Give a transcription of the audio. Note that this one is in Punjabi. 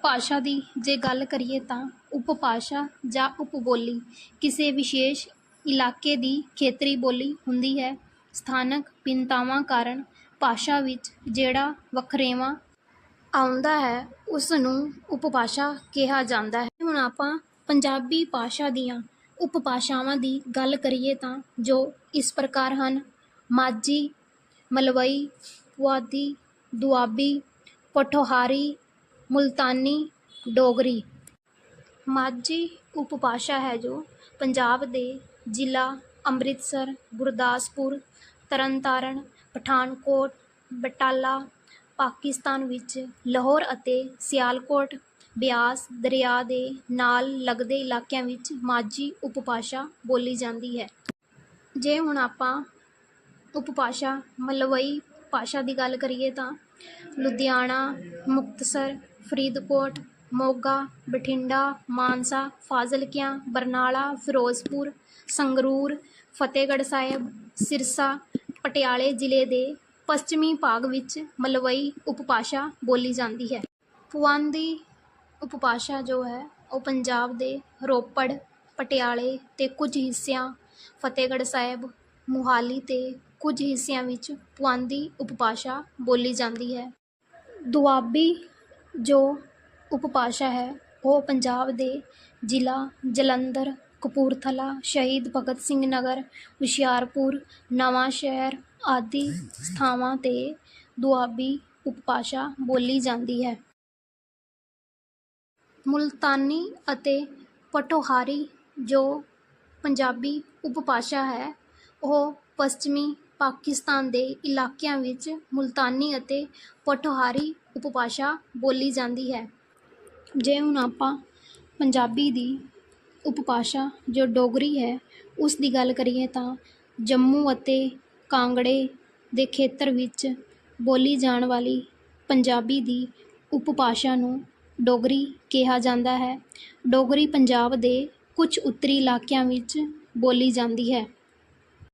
ਉਪਭਾਸ਼ਾ ਦੀ ਜੇ ਗੱਲ ਕਰੀਏ ਤਾਂ ਉਪਭਾਸ਼ਾ ਜਾਂ ਉਪਬੋਲੀ ਕਿਸੇ ਵਿਸ਼ੇਸ਼ ਇਲਾਕੇ ਦੀ ਖੇਤਰੀ ਬੋਲੀ ਹੁੰਦੀ ਹੈ। ਸਥਾਨਕ ਭਿੰਨਤਾਵਾਂ ਕਾਰਨ ਭਾਸ਼ਾ ਵਿੱਚ ਜਿਹੜਾ ਵਖਰੇਵਾਂ ਆਉਂਦਾ ਹੈ ਉਸ ਨੂੰ ਉਪਭਾਸ਼ਾ ਕਿਹਾ ਜਾਂਦਾ ਹੈ। ਹੁਣ ਆਪਾਂ ਪੰਜਾਬੀ ਭਾਸ਼ਾ ਦੀਆਂ ਉਪਭਾਸ਼ਾਵਾਂ ਦੀ ਗੱਲ ਕਰੀਏ ਤਾਂ ਜੋ ਇਸ ਪ੍ਰਕਾਰ ਹਨ। ਮਾਝੀ, ਮਲਵਈ, ਪੁਆਧੀ, ਦੁਆਬੀ, ਪਠੋਹਾਰੀ ਮੁਲਤਾਨੀ ਡੋਗਰੀ। ਮਾਝੀ ਉਪਭਾਸ਼ਾ ਹੈ ਜੋ ਪੰਜਾਬ ਦੇ ਜ਼ਿਲ੍ਹਾ ਅੰਮ੍ਰਿਤਸਰ, ਗੁਰਦਾਸਪੁਰ, ਤਰਨਤਾਰਨ, ਪਠਾਨਕੋਟ, ਬਟਾਲਾ, ਪਾਕਿਸਤਾਨ ਵਿੱਚ, ਲਾਹੌਰ ਅਤੇ ਸਿਆਲਕੋਟ, ਬਿਆਸ, ਦਰਿਆ ਦੇ ਨਾਲ ਲੱਗਦੇ ਇਲਾਕਿਆਂ ਵਿੱਚ ਮਾਝੀ ਉਪਭਾਸ਼ਾ ਬੋਲੀ ਜਾਂਦੀ ਹੈ। ਜੇ ਹੁਣ ਆਪਾਂ ਉਪਭਾਸ਼ਾ ਮਲਵਈ ਭਾਸ਼ਾ ਦੀ ਗੱਲ ਕਰੀਏ ਤਾਂ ਲੁਧਿਆਣਾ, ਮੁਕਤਸਰ ਫਰੀਦਕੋਟ, ਮੋਗਾ, ਬਠਿੰਡਾ, ਮਾਨਸਾ, ਫਾਜ਼ਿਲਕਿਆਂ, ਬਰਨਾਲਾ, ਫਿਰੋਜ਼ਪੁਰ, ਸੰਗਰੂਰ, ਫਤਿਹਗੜ੍ਹ ਸਾਹਿਬ, ਸਿਰਸਾ, ਪਟਿਆਲੇ ਜ਼ਿਲ੍ਹੇ ਦੇ ਪੱਛਮੀ ਭਾਗ ਵਿੱਚ ਮਲਵਈ ਉਪਭਾਸ਼ਾ ਬੋਲੀ ਜਾਂਦੀ ਹੈ। ਪੁਆਧੀ ਉਪਭਾਸ਼ਾ ਜੋ ਹੈ, ਉਹ ਪੰਜਾਬ ਦੇ ਰੋਪੜ, ਪਟਿਆਲੇ ਤੇ ਕੁਝ ਹਿੱਸਿਆਂ, ਫਤਿਹਗੜ੍ਹ ਸਾਹਿਬ, ਮੁਹਾਲੀ ਤੇ ਕੁਝ ਹਿੱਸਿਆਂ ਵਿੱਚ ਪੁਆਧੀ ਉਪਭਾਸ਼ਾ ਬੋਲੀ ਜਾਂਦੀ ਹੈ। ਦੁਆਬੀ ਜੋ ਉਪਭਾਸ਼ਾ ਹੈ, ਉਹ ਪੰਜਾਬ ਦੇ ਜ਼ਿਲ੍ਹਾ ਜਲੰਧਰ, ਕਪੂਰਥਲਾ, ਸ਼ਹੀਦ ਭਗਤ ਸਿੰਘ ਨਗਰ, ਹੁਸ਼ਿਆਰਪੁਰ ਨਵਾਂਸ਼ਹਿਰ ਆਦਿ ਥਾਵਾਂ 'ਤੇ ਦੁਆਬੀ ਉਪਭਾਸ਼ਾ ਬੋਲੀ ਜਾਂਦੀ ਹੈ। ਮੁਲਤਾਨੀ ਅਤੇ ਪਟੋਹਾਰੀ ਜੋ ਪੰਜਾਬੀ ਉਪਭਾਸ਼ਾ ਹੈ, ਉਹ ਪੱਛਮੀ ਪਾਕਿਸਤਾਨ ਦੇ ਇਲਾਕਿਆਂ ਵਿੱਚ ਮੁਲਤਾਨੀ ਅਤੇ ਪਟੋਹਾਰੀ ਉਪਭਾਸ਼ਾ ਬੋਲੀ ਜਾਂਦੀ ਹੈ। ਜੇ ਹੁਣ ਆਪਾਂ ਪੰਜਾਬੀ ਦੀ ਉਪਭਾਸ਼ਾ ਜੋ ਡੋਗਰੀ ਹੈ, ਉਸ ਦੀ ਗੱਲ ਕਰੀਏ ਤਾਂ ਜੰਮੂ ਅਤੇ ਕਾਂਗੜੇ ਦੇ ਖੇਤਰ ਵਿੱਚ ਬੋਲੀ ਜਾਣ ਵਾਲੀ ਪੰਜਾਬੀ ਦੀ ਉਪਭਾਸ਼ਾ ਨੂੰ ਡੋਗਰੀ ਕਿਹਾ ਜਾਂਦਾ ਹੈ। ਡੋਗਰੀ ਪੰਜਾਬ ਦੇ ਕੁਝ ਉੱਤਰੀ ਇਲਾਕਿਆਂ ਵਿੱਚ ਬੋਲੀ ਜਾਂਦੀ ਹੈ।